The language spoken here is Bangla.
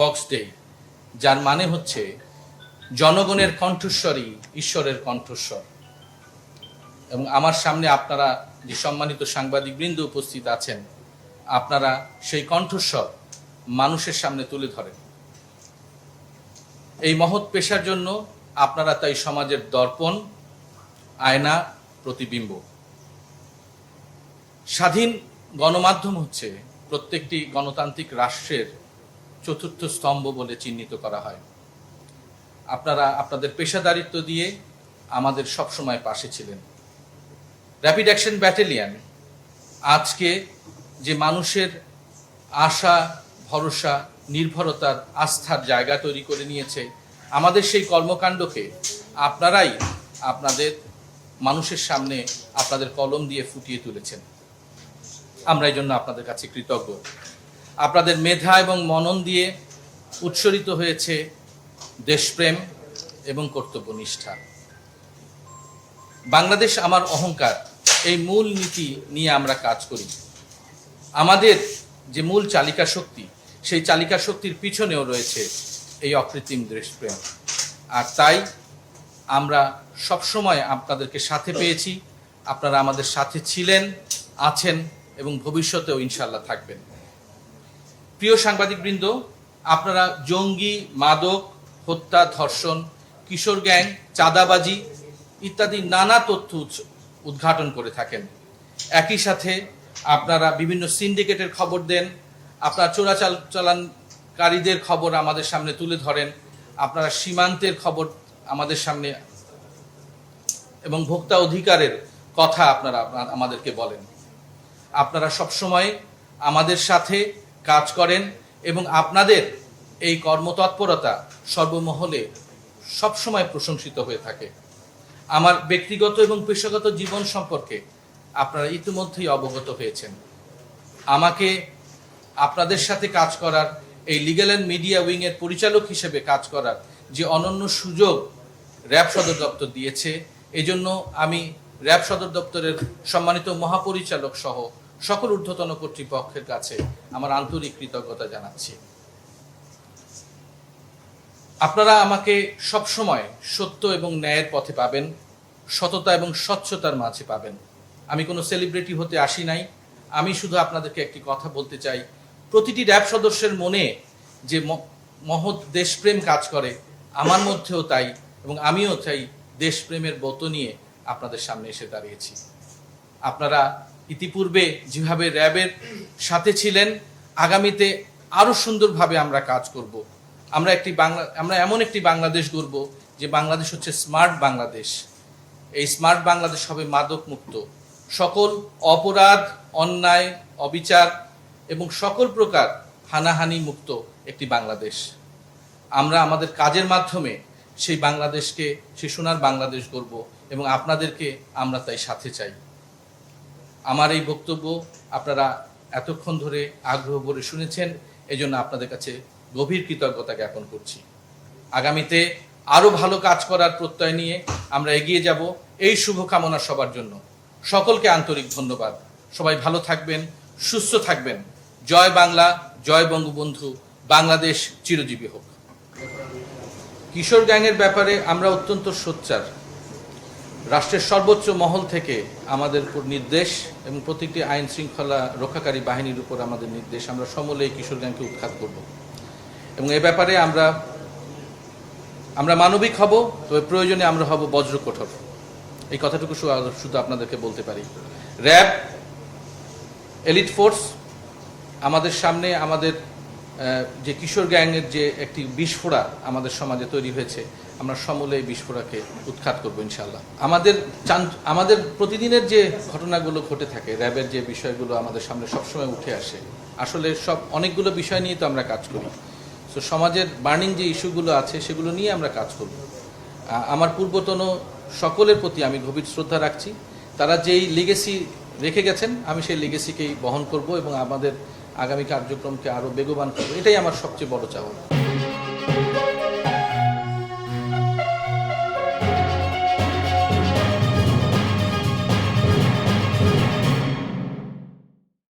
ভক্স ডে যার মানে হচ্ছে জনগণের কণ্ঠস্বরই ঈশ্বরের কণ্ঠস্বর। এবং আমার সামনে আপনারা যে সম্মানিত সাংবাদিক বৃন্দ উপস্থিত আছেন, আপনারা সেই কণ্ঠস্বর মানুষের সামনে তুলে ধরেন। এই মহৎ পেশার জন্য আপনারা তাই সমাজের দর্পণ, আয়না, প্রতিবিম্ব। স্বাধীন গণমাধ্যম হচ্ছে প্রত্যেকটি গণতান্ত্রিক রাষ্ট্রের চতুর্থ স্তম্ভ বলে চিহ্নিত করা হয়। আপনারা আপনাদের পেশাদারিত্ব দিয়ে আমাদের সবসময় পাশে ছিলেন। র্যাপিড অ্যাকশন ব্যাটালিয়ান আজকে যে মানুষের আশা, ভরসা, নির্ভরতার আস্থার জায়গা তৈরি করে নিয়েছে, আমাদের সেই কর্মকাণ্ডকে আপনারাই আপনাদের মানুষের সামনে আপনাদের কলম দিয়ে ফুটিয়ে তুলেছেন। আমরা এই জন্য আপনাদের কাছে কৃতজ্ঞ। আপনাদের মেধা এবং মনন দিয়ে উৎসরিত হয়েছে দেশপ্রেম এবং কর্তব্যনিষ্ঠা। বাংলাদেশ আমার অহংকার, এই মূল নীতি নিয়ে আমরা কাজ করি। আমাদের যে মূল চালিকা শক্তি, সেই চালিকা শক্তির পিছনেও রয়েছে এই অকৃত্রিম দেশপ্রেম। আর তাই আমরা সবসময় আপনাদেরকে সাথে পেয়েছি। আপনারা আমাদের সাথে ছিলেন, আছেন এবং ভবিষ্যতেও ইনশাল্লাহ থাকবেন। প্রিয় সাংবাদিকবৃন্দ, আপনারা জঙ্গি, মাদক, হত্যা, ধর্ষণ, কিশোর গ্যাং, চাঁদাবাজি ইত্যাদি নানা তথ্য উদ্ঘাটন করে থাকেন। একই সাথে আপনারা বিভিন্ন সিন্ডিকেটের খবর দেন, আপনারা চোরাচাল চালানকারীদের খবর আমাদের সামনে তুলে ধরেন, আপনারা সীমান্তের খবর আমাদের সামনে এবং ভোক্তা অধিকারের কথা আপনারা, আমাদেরকে বলেন। আপনারা সবসময় আমাদের সাথে কাজ করেন এবং আপনাদের এই কর্মতৎপরতা সর্বমহলে সবসময় প্রশংসিত হয়ে থাকে। আমার ব্যক্তিগত এবং পেশাগত জীবন সম্পর্কে আপনারা ইতিমধ্যেই অবগত হয়েছেন। আমাকে আপনাদের সাথে কাজ করার এই লিগ্যাল অ্যান্ড মিডিয়া উইংয়ের পরিচালক হিসেবে কাজ করার যে অনন্য সুযোগ র্যাব সদর দপ্তর দিয়েছে, এজন্য আমি র্যাব সদর দপ্তরের সম্মানিত মহাপরিচালক সহ সকল ঊর্ধ্বতন কর্তৃপক্ষের কাছে আমার আন্তরিক কৃতজ্ঞতা জানাচ্ছি। আপনারা আমাকে সবসময় সত্য এবং ন্যায়ের পথে পাবেন, সততা এবং স্বচ্ছতার মাঝে পাবেন। আমি কোনো সেলিব্রিটি হতে আসি নাই। আমি শুধু আপনাদেরকে একটি কথা বলতে চাই। প্রতিটি র্যাব সদস্যের মনে যে মহৎ দেশপ্রেম কাজ করে, আমার মধ্যেও তাই এবং আমিও চাই দেশপ্রেমের ব্রত নিয়ে আপনাদের সামনে এসে দাঁড়িয়েছি। আপনারা ইতিপূর্বে যেভাবে র্যাবের সাথে ছিলেন। আগামীতে আরও সুন্দরভাবে আমরা কাজ করব। আমরা একটি বাংলা আমরা এমন একটি বাংলাদেশ গড়ব যে বাংলাদেশ হচ্ছে স্মার্ট বাংলাদেশ। এই স্মার্ট বাংলাদেশ হবে মাদক মুক্ত সকল অপরাধ, অন্যায়, অবিচার এবং সকল প্রকার হানাহানি মুক্ত একটি বাংলাদেশ। আমরা আমাদের কাজের মাধ্যমে সেই বাংলাদেশকে, সেই সোনার বাংলাদেশ গড়ব এবং আপনাদেরকে আমরা তাই সাথে চাই। আমার এই বক্তব্য আপনারা এতক্ষণ ধরে আগ্রহ ভরে শুনেছেন, এজন্য আপনাদের কাছে গভীর কৃতজ্ঞতা জ্ঞাপন করছি। আগামীতে আরও ভালো কাজ করার প্রত্যয় নিয়ে আমরা এগিয়ে যাব। এই শুভকামনা সবার জন্য। সকলকে আন্তরিক ধন্যবাদ। সবাই ভালো থাকবেন, সুস্থ থাকবেন। জয় বাংলা, জয় বঙ্গবন্ধু। বাংলাদেশ চিরজীবী হোক। কিশোর গ্যাংয়ের ব্যাপারে আমরা অত্যন্ত সোচ্চার। রাষ্ট্রের সর্বোচ্চ মহল থেকে আমাদের উপর নির্দেশ এবং প্রতিটি আইন শৃঙ্খলা রক্ষাকারী বাহিনীর উপর আমাদের নির্দেশ। আমরা সমলে কিশোর গ্যাংকে উৎখাত করব। এবং এ ব্যাপারে আমরা আমরা মানবিক হব, তবে প্রয়োজনে আমরা হব বজ্র কঠোর এই কথাটুকু শুধু আপনাদেরকে বলতে পারি। র্যাব, এলিট ফোর্স, আমাদের সামনে আমাদের যে কিশোর গ্যাংয়ের যে একটি বিস্ফোরা আমাদের সমাজে তৈরি হয়েছে আমরা সমূলে এই বিস্ফোরাকে উৎখাত করব ইনশাল্লাহ আমাদের আমাদের প্রতিদিনের যে ঘটনাগুলো ঘটে থাকে, র্যাবের যে বিষয়গুলো আমাদের সামনে সবসময় উঠে আসে, আসলে সব অনেকগুলো বিষয় নিয়ে তো আমরা কাজ করি। তো সমাজের বার্নিং যে ইস্যুগুলো আছে, সেগুলো নিয়ে আমরা কাজ করব। আমার পূর্বতন সকলের প্রতি আমি গভীর শ্রদ্ধা রাখছি। তারা যেই লিগেসি রেখে গেছেন, আমি সেই লিগেসিকেই বহন করব এবং আমাদের আগামী কার্যক্রমকে আরও বেগবান করব। এটাই আমার সবচেয়ে বড় চাওয়া।